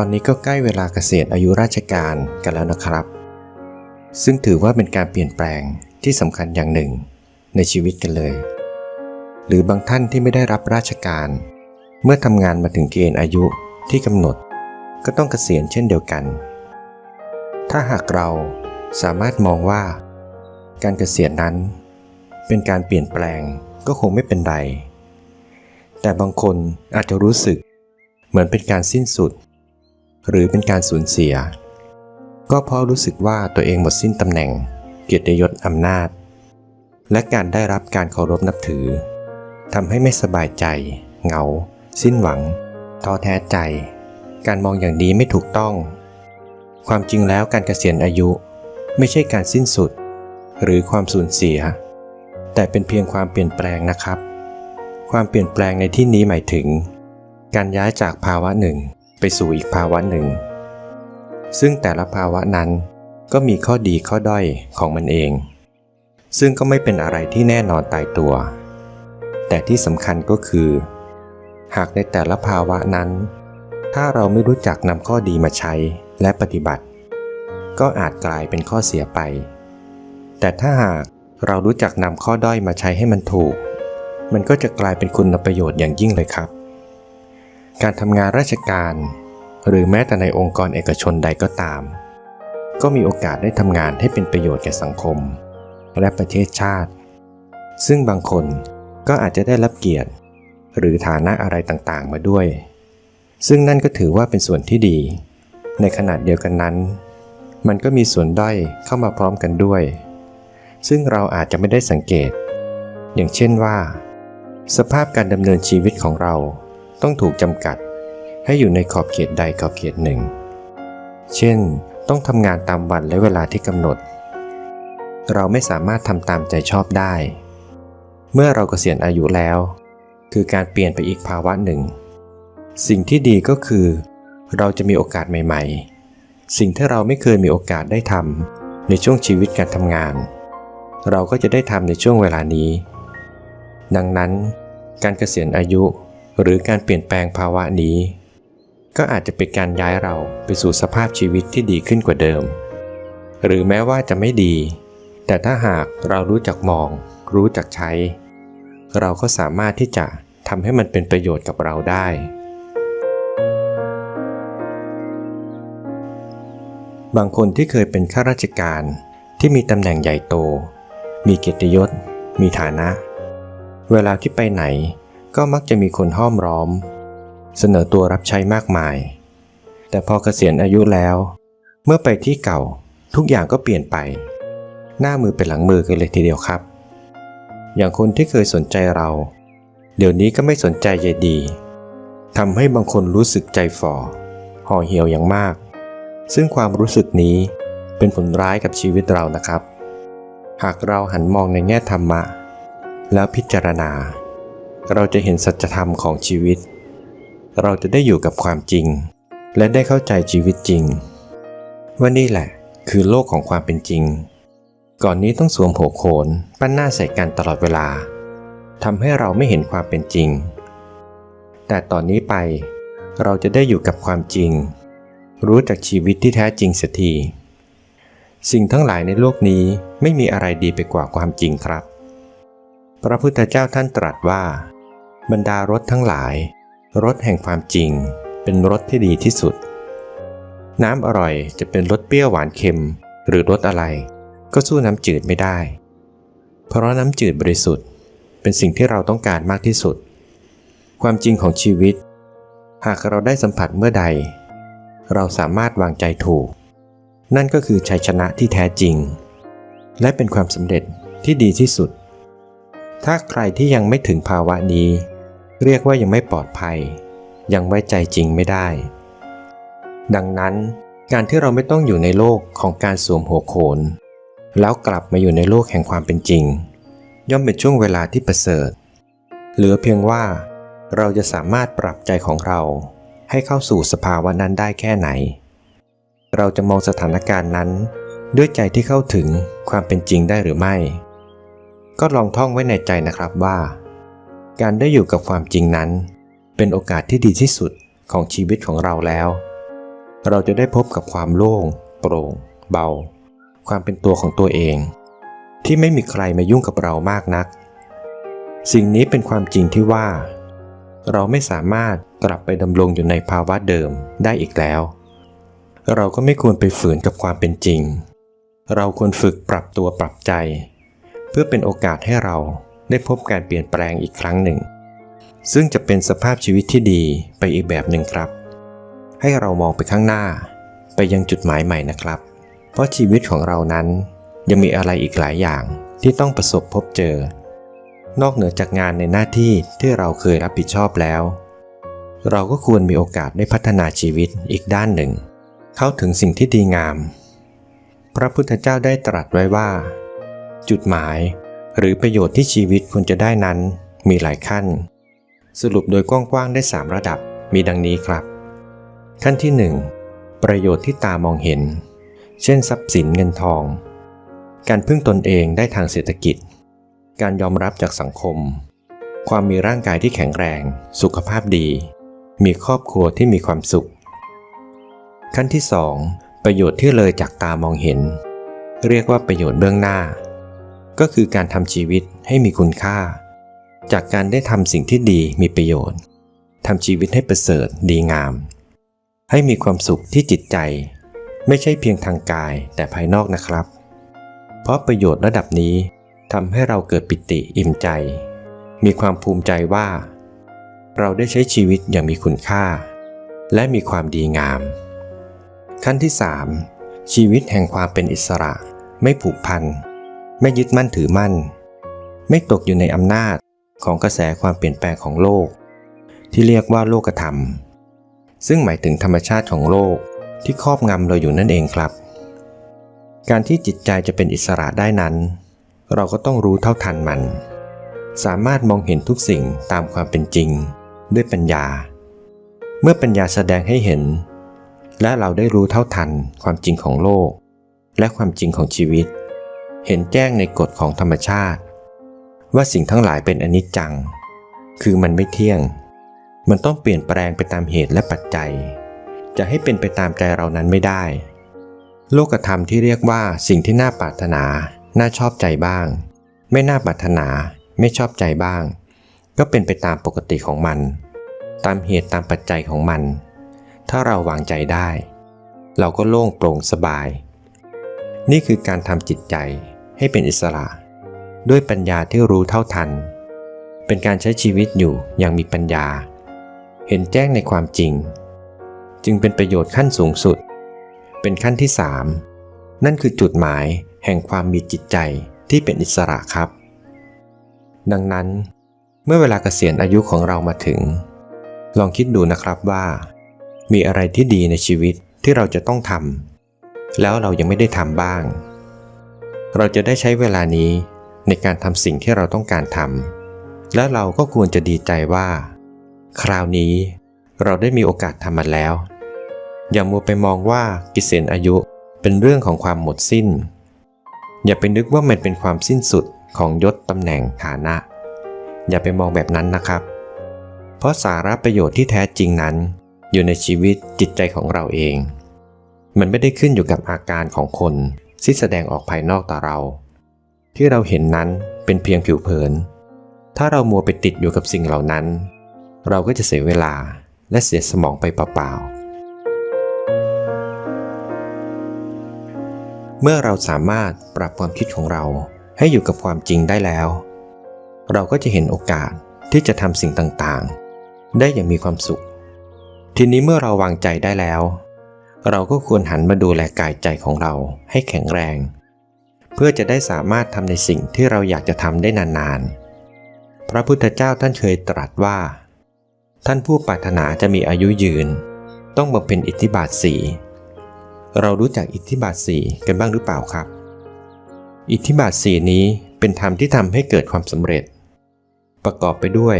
ตอนนี้ก็ใกล้เวลาเกษียณอายุราชการกันแล้วนะครับ ซึ่งถือว่าเป็นการเปลี่ยนแปลงที่สำคัญอย่างหนึ่งในชีวิตกันเลย หรือบางท่านที่ไม่ได้รับราชการ เมื่อทำงานมาถึงเกณฑ์อายุที่กำหนด ก็ต้องเกษียณเช่นเดียวกัน ถ้าหากเราสามารถมองว่า การเกษียณนั้น เป็นการเปลี่ยนแปลงก็คงไม่เป็นไร แต่บางคนอาจจะรู้สึกเหมือนเป็นการสิ้นสุด หรือเป็นการสูญเสีย ก็เพราะรู้สึกว่าตัวเองหมดสิ้นตำแหน่ง เกียรติยศอำนาจ และการได้รับการเคารพนับถือทำให้ไม่สบายใจ เหงา สิ้นหวังท้อแท้ใจ การมองอย่างนี้ไม่ถูกต้อง ความจริงแล้วการเกษียณอายุไม่ใช่การสิ้นสุด หรือความสูญเสีย แต่เป็นเพียงความเปลี่ยนแปลงนะครับ ความเปลี่ยนแปลงในที่นี้หมายถึง การย้ายจากภาวะหนึ่ง ไปสู่อีกภาวะหนึ่ง ซึ่งแต่ละภาวะนั้นก็มีข้อดีข้อด้อยของมันเอง ซึ่งก็ไม่เป็นอะไรที่แน่นอนตายตัว แต่ที่สำคัญก็คือ หากในแต่ละภาวะนั้น ถ้าเราไม่รู้จักนำข้อดีมาใช้และปฏิบัติ ก็อาจกลายเป็นข้อเสียไป แต่ถ้าหากเรารู้จักนำข้อด้อยมาใช้ให้มันถูก มันก็จะกลายเป็นคุณประโยชน์อย่างยิ่งเลยครับ การทำงานราชการ หรือแม้แต่ในองค์กรเอกชนใดก็ตาม ก็มีโอกาสได้ทำงานให้เป็นประโยชน์แก่สังคม และประเทศชาติ ซึ่งบางคนก็อาจจะได้รับเกียรติ หรือฐานะอะไรต่างๆ มาด้วย ซึ่งนั่นก็ถือว่าเป็นส่วนที่ดี ในขณะเดียวกันนั้น มันก็มีส่วนด้อยเข้ามาพร้อมกันด้วย ซึ่งเราอาจจะไม่ได้สังเกต อย่างเช่นว่า สภาพการดำเนินชีวิตของเรา ต้องถูกจำกัด ให้อยู่ในขอบเขตใดขอบเขตหนึ่ง เช่น ต้องทำงานตามวันและเวลาที่กำหนด เราไม่สามารถทำตามใจชอบได้ เมื่อเรากเกษียณอายุแล้ว คือการเปลี่ยนไปอีกภาวะหนึ่ง สิ่งที่ดีก็คือ เราจะมีโอกาสใหม่ ๆ สิ่งที่เราไม่เคยมีโอกาสได้ทำในช่วงชีวิตการทำงาน เราก็จะได้ทำในช่วงเวลานี้ ดังนั้นการเกษียณอายุ หรือการเปลี่ยนแปลงภาวะนี้ ก็อาจจะเป็นการย้ายเราไปสู่สภาพชีวิตที่ดีขึ้นกว่าเดิม หรือแม้ว่าจะไม่ดี แต่ถ้าหากเรารู้จักมอง รู้จักใช้ เราก็สามารถที่จะทำให้มันเป็นประโยชน์กับเราได้ บางคนที่เคยเป็นข้าราชการที่มีตำแหน่งใหญ่โต มีเกียรติยศ มีฐานะ เวลาที่ไปไหน ก็มักจะมีคนห้อมร้อม เสนอตัวรับใช้มากมาย แต่พอเกษียณอายุแล้ว เมื่อไปที่เก่าทุกอย่างก็เปลี่ยนไป หน้ามือเป็นหลังมือกันเลยทีเดียวครับ อย่างคนที่เคยสนใจเรา เดี๋ยวนี้ก็ไม่สนใจใยดีทำให้บางคนรู้สึกใจฝ่อห่อเหี่ยวอย่างมาก ซึ่งความรู้สึกนี้เป็นผลร้ายกับชีวิตเรานะครับ หากเราหันมองในแง่ธรรมะ แล้วพิจารณา เราจะเห็นสัจธรรมของชีวิต เราจะได้อยู่กับความจริง และได้เข้าใจชีวิตจริง ว่านี่แหละ คือโลกของความเป็นจริง ก่อนนี้ต้องสวมหัวโขนปั้นหน้าใส่กันตลอดเวลาทำให้เราไม่เห็นความเป็นจริง แต่ตอนนี้ไป เราจะได้อยู่กับความจริง รู้จักชีวิตที่แท้จริงเสียทีสิ่งทั้งหลายในโลกนี้ไม่มีอะไรดีไปกว่าความจริงครับ พระพุทธเจ้าท่านตรัสว่า บรรดารถทั้งหลาย รถแห่งความจริง เป็นรถที่ดีที่สุด น้ำอร่อยจะเป็นรสเปรี้ยวหวานเค็ม หรือรสอะไร ก็สู้น้ำจืดไม่ได้ เพราะน้ำจืดบริสุทธิ์ เป็นสิ่งที่เราต้องการมากที่สุด ความจริงของชีวิต หากเราได้สัมผัสเมื่อใด เราสามารถวางใจถูก นั่นก็คือชัยชนะที่แท้จริง และเป็นความสำเร็จที่ดีที่สุดถ้าใครที่ยังไม่ถึงภาวะนี้ เรียกว่ายังไม่ปลอดภัย ยังไว้ใจจริงไม่ได้ ดังนั้นการที่เราไม่ต้องอยู่ในโลกของการสวมหัวโขน แล้วกลับมาอยู่ในโลกแห่งความเป็นจริง ย่อมเป็นช่วงเวลาที่ประเสริฐ เหลือเพียงว่า เราจะสามารถปรับใจของเรา ให้เข้าสู่สภาวะนั้นได้แค่ไหน เราจะมองสถานการณ์นั้น ด้วยใจที่เข้าถึงความเป็นจริงได้หรือไม่ ก็ลองท่องไว้ในใจนะครับว่า การได้อยู่กับความจริงนั้น เป็นโอกาสที่ดีที่สุดของชีวิตของเราแล้ว เราจะได้พบกับความโล่ง โปร่ง เบา ความเป็นตัวของตัวเอง ที่ไม่มีใครมายุ่งกับเรามากนัก สิ่งนี้เป็นความจริงที่ว่า เราไม่สามารถกลับไปดำรงอยู่ในภาวะเดิมได้อีกแล้ว เราก็ไม่ควรไปฝืนกับความเป็นจริง เราควรฝึกปรับตัวปรับใจ เพื่อเป็นโอกาสให้เรา ได้พบการเปลี่ยนแปลงอีกครั้งหนึ่ง ซึ่งจะเป็นสภาพชีวิตที่ดีไปอีกแบบหนึ่งครับ ให้เรามองไปข้างหน้า ไปยังจุดหมายใหม่นะครับ เพราะชีวิตของเรานั้นยังมีอะไรอีกหลายอย่างที่ต้องประสบพบเจอ นอกเหนือจากงานในหน้าที่ที่เราเคยรับผิดชอบแล้ว เราก็ควรมีโอกาสได้พัฒนาชีวิตอีกด้านหนึ่ง เข้าถึงสิ่งที่ดีงาม พระพุทธเจ้าได้ตรัสไว้ว่า จุดหมาย หรือประโยชน์ที่ชีวิตควรจะได้นั้นมีหลายขั้น สรุปโดยกว้างๆได้ 3 ระดับมีดังนี้ครับ ขั้นที่ 1 ประโยชน์ที่ตามองเห็น เช่น ทรัพย์สินเงินทอง การพึ่งตนเองได้ทางเศรษฐกิจ การยอมรับจากสังคม ความมีร่างกายที่แข็งแรง สุขภาพดี มีครอบครัวที่มีความสุข ขั้นที่ 2 ประโยชน์ที่เลยจากตามองเห็น เรียกว่าประโยชน์เบื้องหน้า ก็คือการทำชีวิตให้มีคุณค่า จากการได้ทำสิ่งที่ดีมีประโยชน์ทำชีวิตให้ประเสริฐดีงาม ให้มีความสุขที่จิตใจ ไม่ใช่เพียงทางกายแต่ภายนอกนะครับ เพราะประโยชน์ระดับนี้ทำให้เราเกิดปิติอิ่มใจ มีความภูมิใจว่า เราได้ใช้ชีวิตอย่างมีคุณค่า และมีความดีงาม ขั้นที่ 3 ชีวิตแห่งความเป็นอิสระ ไม่ผูกพัน ไม่ยึดมั่นถือมั่น ไม่ตกอยู่ในอำนาจของกระแสความเปลี่ยนแปลงของโลก ที่เรียกว่าโลกธรรม ซึ่งหมายถึงธรรมชาติของโลกที่ครอบงำเราอยู่นั่นเองครับ การที่จิตใจจะเป็นอิสระได้นั้น เราก็ต้องรู้เท่าทันมัน สามารถมองเห็นทุกสิ่งตามความเป็นจริง ด้วยปัญญา เมื่อปัญญาแสดงให้เห็น และเราได้รู้เท่าทันความจริงของโลก และความจริงของชีวิต เห็นแจ้งในกฎของธรรมชาติ ว่าสิ่งทั้งหลายเป็นอนิจจัง คือมันไม่เที่ยง มันต้องเปลี่ยนแปลงไปตามเหตุและปัจจัย จะให้เป็นไปตามใจเรานั้นไม่ได้ โลกธรรมที่เรียกว่าสิ่งที่น่าปรารถนา น่าชอบใจบ้าง ไม่น่าปรารถนา ไม่ชอบใจบ้าง ก็เป็นไปตามปกติของมัน ตามเหตุตามปัจจัยของมัน ถ้าเราวางใจได้ เราก็โล่งโปร่งสบายนี่คือการทำจิตใจ ให้เป็นอิสระ ด้วยปัญญาที่รู้เท่าทัน เป็นการใช้ชีวิตอยู่อย่างมีปัญญา เห็นแจ้งในความจริง จึงเป็นประโยชน์ขั้นสูงสุด เป็นขั้นที่3นั่นคือจุดหมายแห่งความมีจิตใจที่เป็นอิสระครับ ดังนั้น เมื่อเวลาเกษียณอายุของเรามาถึง ลองคิดดูนะครับว่า มีอะไรที่ดีในชีวิตที่เราจะต้องทำแล้วเรายังไม่ได้ทำบ้าง เราจะได้ใช้เวลานี้ในการทำสิ่งที่เราต้องการทำและเราก็ควรจะดีใจว่า คราวนี้เราได้มีโอกาสทำมันแล้ว อย่ามัวไปมองว่ากิเศษอายุเป็นเรื่องของความหมดสิ้น อย่าไปนึกว่ามันเป็นความสิ้นสุดของยศตำแหน่งฐานะ อย่าไปมองแบบนั้นนะครับ เพราะสาระประโยชน์ที่แท้จริงนั้น อยู่ในชีวิตจิตใจของเราเอง มันไม่ได้ขึ้นอยู่กับอาการของคน ที่แสดงออกภายนอกต่อเรา ที่เราเห็นนั้นเป็นเพียงผิวเผิน ถ้าเรามัวไปติดอยู่กับสิ่งเหล่านั้น เราก็จะเสียเวลาและเสียสมองไปเปล่าๆ เมื่อเราสามารถปรับความคิดของเราให้อยู่กับความจริงได้แล้ว เราก็จะเห็นโอกาสที่จะทำสิ่งต่างๆ ได้อย่างมีความสุข ทีนี้เมื่อเราวางใจได้แล้ว เราก็ควรหันมาดูแลกายใจของเราให้แข็งแรง เพื่อจะได้สามารถทำในสิ่งที่เราอยากจะทำได้นานๆ พระพุทธเจ้าท่านเคยตรัสว่า ท่านผู้ปรารถนาจะมีอายุยืน ต้องบำเพ็ญอิทธิบาทสี่เรารู้จักอิทธิบาทสี่กันบ้างหรือเปล่าครับ อิทธิบาทสี่นี้เป็นธรรมที่ทำให้เกิดความสำเร็จ ประกอบไปด้วย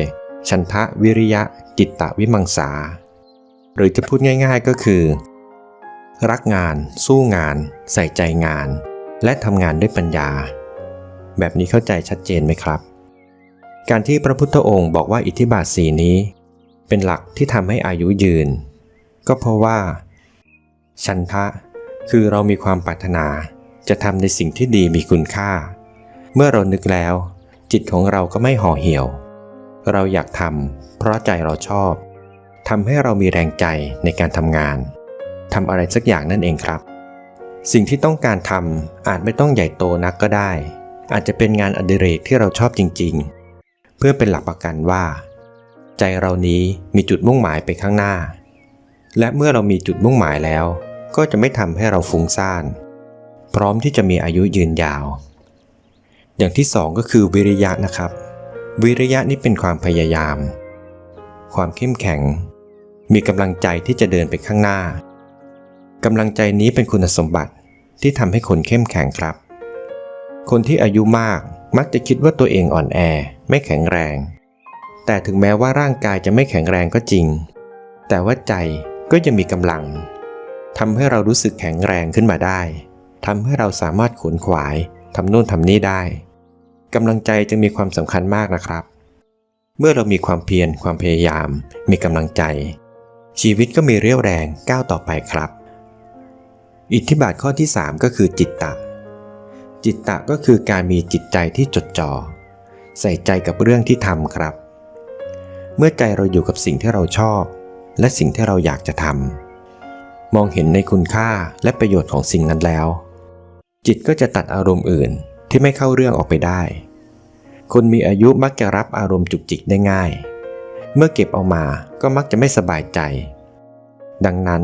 ชันทะวิริยะจิตตวิมังสา หรือจะพูดง่าย ๆก็คือ รักงาน สู้งาน ใส่ใจงาน และทำงานด้วยปัญญา แบบนี้เข้าใจชัดเจนไหมครับ การที่พระพุทธองค์บอกว่าอิทธิบาทสีนี้ เป็นหลักที่ทำให้อายุยืน ก็เพราะว่า ชันทะ คือเรามีความปรารถนาจะทำในสิ่งที่ดีมีคุณค่า เมื่อเรานึกแล้ว จิตของเราก็ไม่ห่อเหี่ยว เราอยากทำเพราะใจเราชอบทำให้เรามีแรงใจในการทำงาน ทำอะไรสักอย่างนั่นเองครับ สิ่งที่ต้องการทำอาจไม่ต้องใหญ่โตนักก็ได้ อาจจะเป็นงานอดิเรกที่เราชอบจริงๆ เพื่อเป็นหลักประกันว่า ใจเรานี้มีจุดมุ่งหมายไปข้างหน้า และเมื่อเรามีจุดมุ่งหมายแล้ว ก็จะไม่ทำให้เราฟุ้งซ่าน พร้อมที่จะมีอายุยืนยาว อย่างที่สองก็คือวิริยะนะครับ วิริยะนี่เป็นความพยายาม ความเข้มแข็ง มีกำลังใจที่จะเดินไปข้างหน้า กำลังใจนี้เป็นคุณสมบัติที่ทำให้คนเข้มแข็งครับ คนที่อายุมากมักจะคิดว่าตัวเองอ่อนแอ ไม่แข็งแรง แต่ถึงแม้ว่าร่างกายจะไม่แข็งแรงก็จริง แต่ว่าใจก็ยังมีกำลังทำให้เรารู้สึกแข็งแรงขึ้นมาได้ทำให้เราสามารถขวนขวายทำโน่นทำนี่ได้กำลังใจจึงมีความสำคัญมากนะครับ เมื่อเรามีความเพียรความพยายาม มีกำลังใจ ชีวิตก็มีเรี่ยวแรงก้าวต่อไปครับ อิทธิบาทข้อที่ 3 ก็คือจิตตะ จิตตะก็คือการมีจิตใจที่จดจ่อใส่ใจกับเรื่องที่ทำครับ เมื่อใจเราอยู่กับสิ่งที่เราชอบ และสิ่งที่เราอยากจะทำมองเห็นในคุณค่าและประโยชน์ของสิ่งนั้นแล้ว จิตก็จะตัดอารมณ์อื่นที่ไม่เข้าเรื่องออกไปได้ คนมีอายุมักจะรับอารมณ์จุกจิกได้ง่าย เมื่อเก็บเอามาก็มักจะไม่สบายใจ ดังนั้น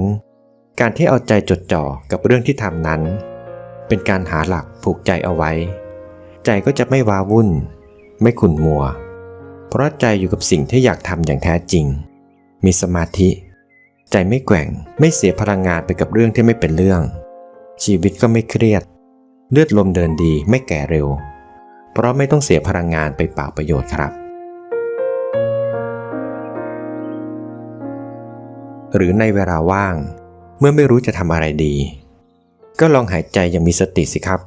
การที่เอาใจจดจ่อกับเรื่องที่ทำนั้น เป็นการหาหลักผูกใจเอาไว้ ใจก็จะไม่ว้าวุ่น ไม่ขุ่นมัว เพราะใจอยู่กับสิ่งที่อยากทำอย่างแท้จริง มีสมาธิ ใจไม่แกว่งไม่เสียพลังงานไปกับเรื่องที่ไม่เป็นเรื่อง ชีวิตก็ไม่เครียด เลือดลมเดินดีไม่แก่เร็ว เพราะไม่ต้องเสียพลังงานไปเปล่าประโยชน์ครับหรือในเวลาว่าง เมื่อไม่รู้จะทำอะไรดี ก็ลองหายใจอย่างมีสติสิครับ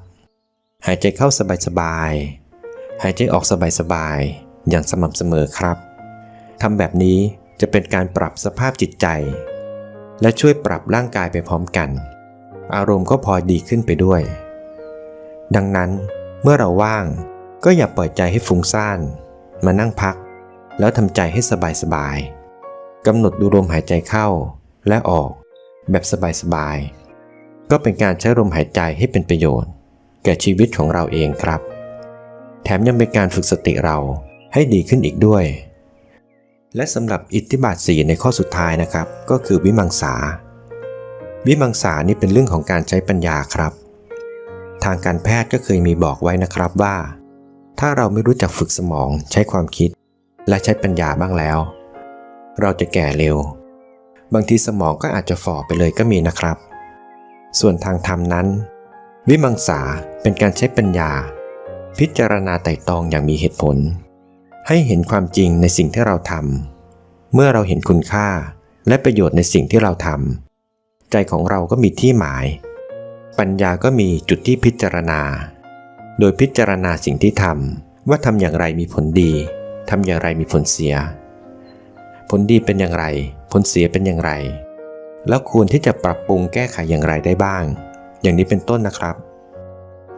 หายใจเข้าสบายๆ หายใจออกสบายๆ อย่างสม่ำเสมอครับทำแบบนี้จะเป็นการปรับสภาพจิตใจ และช่วยปรับร่างกายไปพร้อมกัน อารมณ์ก็พอดีขึ้นไปด้วย ดังนั้นเมื่อเราว่างก็อย่าปล่อยใจให้ฟุ้งซ่าน มานั่งพัก แล้วทำใจให้สบายๆกำหนดดูลมหายใจเข้าและออก แบบสบายๆ ก็เป็นการใช้ลมหายใจให้เป็นประโยชน์ แก่ชีวิตของเราเองครับ แถมยังเป็นการฝึกสติเราให้ดีขึ้นอีกด้วย และสำหรับอิทธิบาทสีในข้อสุดท้ายนะครับ ก็คือวิมังสา วิมังสานี่เป็นเรื่องของการใช้ปัญญาครับ ทางการแพทย์ก็เคยมีบอกไว้นะครับว่า ถ้าเราไม่รู้จักฝึกสมองใช้ความคิด และใช้ปัญญาบ้างแล้ว เราจะแก่เร็ว บางทีสมองก็อาจจะฝ่อไปเลยก็มีนะครับ ส่วนทางธรรมนั้น วิมังสาเป็นการใช้ปัญญา พิจารณาไต่ตองอย่างมีเหตุผล ให้เห็นความจริงในสิ่งที่เราทำเมื่อเราเห็นคุณค่าและประโยชน์ในสิ่งที่เราทำใจของเราก็มีที่หมาย ปัญญาก็มีจุดที่พิจารณา โดยพิจารณาสิ่งที่ทำว่าทำอย่างไรมีผลดีทำอย่างไรมีผลเสีย ผลดีเป็นอย่างไร ผลเสียเป็นอย่างไร แล้วควรที่จะปรับปรุงแก้ไขอย่างไรได้บ้าง อย่างนี้เป็นต้นนะครับ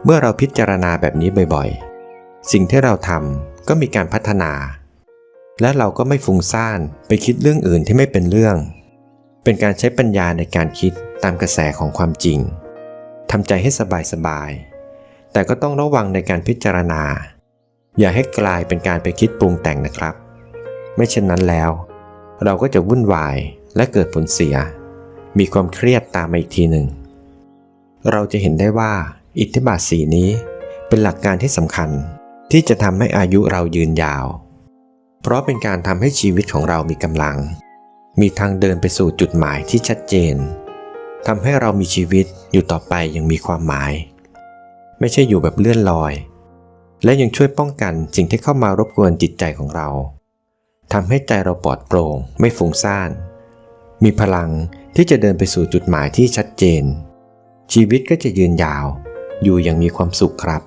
เมื่อเราพิจารณาแบบนี้บ่อยๆ สิ่งที่เราทำก็มีการพัฒนา และเราก็ไม่ฟุ้งซ่านไปคิดเรื่องอื่นที่ไม่เป็นเรื่อง เป็นการใช้ปัญญาในการคิดตามกระแสของความจริงทำใจให้สบายๆแต่ก็ต้องระวังในการพิจารณา อย่าให้กลายเป็นการไปคิดปรุงแต่งนะครับ ไม่เช่นนั้นแล้ว เราก็จะวุ่นวายและเกิดผลเสีย มีความเครียดตามมาอีกทีหนึ่ง เราจะเห็นได้ว่าอิทธิบาทสีนี้เป็นหลักการที่สำคัญที่จะทำให้อายุเรายืนยาว เพราะเป็นการทำให้ชีวิตของเรามีกำลัง มีทางเดินไปสู่จุดหมายที่ชัดเจนทำให้เรามีชีวิตอยู่ต่อไปอย่างมีความหมาย ไม่ใช่อยู่แบบเลื่อนลอย และยังช่วยป้องกันสิ่งที่เข้ามารบกวนจิตใจของเรา ทำให้ใจเราปลอดโปร่ง ไม่ฟุ้งซ่าน มีพลังที่จะเดินไปสู่จุดหมายที่ชัดเจน ชีวิตก็จะยืนยาว อยู่อย่างมีความสุขครับ